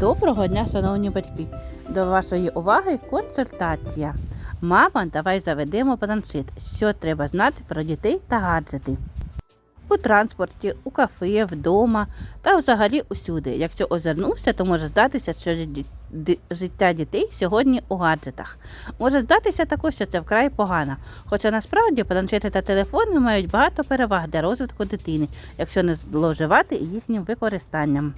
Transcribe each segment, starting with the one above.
Доброго дня, шановні батьки! До вашої уваги консультація. Мама, давай заведемо планшет. Що треба знати про дітей та гаджети. У транспорті, у кафе, вдома та взагалі усюди. Якщо озирнувся, то може здатися, що життя дітей сьогодні у гаджетах. Може здатися також, що це вкрай погано. Хоча насправді планшети та телефони мають багато переваг для розвитку дитини, якщо не зловживати їхнім використанням.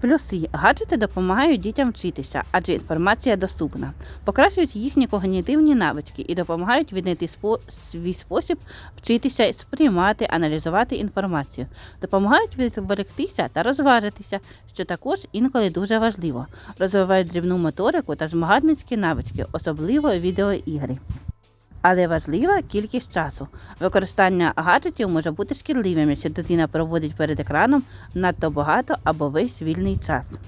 Плюси гаджети допомагають дітям вчитися, адже інформація доступна, покращують їхні когнітивні навички і допомагають віднайти спо- свій спосіб вчитися, сприймати, аналізувати інформацію, допомагають відволіктися та розважитися, що також інколи дуже важливо, розвивають дрібну моторику та змагальницькі навички, особливо відеоігри. Але важлива кількість часу. Використання гаджетів може бути шкідливим, якщо дитина проводить перед екраном надто багато або весь вільний час.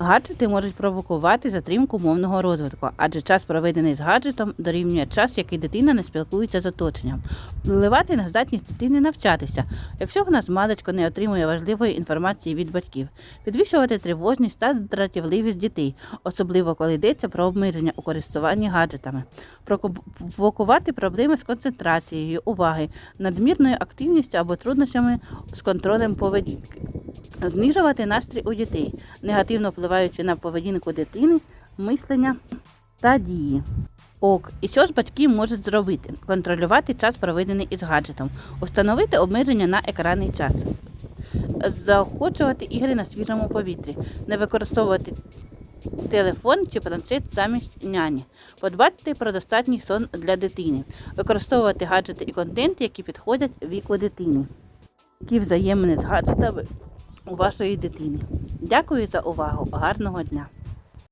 Гаджети можуть провокувати затримку мовного розвитку, адже час, проведений з гаджетом, дорівнює час, який дитина не спілкується з оточенням, впливати на здатність дитини навчатися, якщо вона з маличку не отримує важливої інформації від батьків, підвищувати тривожність та дратівливість дітей, особливо коли йдеться про обмеження у користуванні гаджетами, провокувати проблеми з концентрацією, уваги, надмірною активністю або труднощами з контролем поведінки знижувати настрій у дітей, негативно впливаючи на поведінку дитини, мислення та дії. Ок, і що ж батьки можуть зробити? Контролювати час, проведений із гаджетом, установити обмеження на екранний час, заохочувати ігри на свіжому повітрі, не використовувати телефон чи планшет замість няні, подбати про достатній сон для дитини, використовувати гаджети і контент, які підходять віку дитини. Які взаємини з гаджетами у вашої дитини. Дякую за увагу. Гарного дня!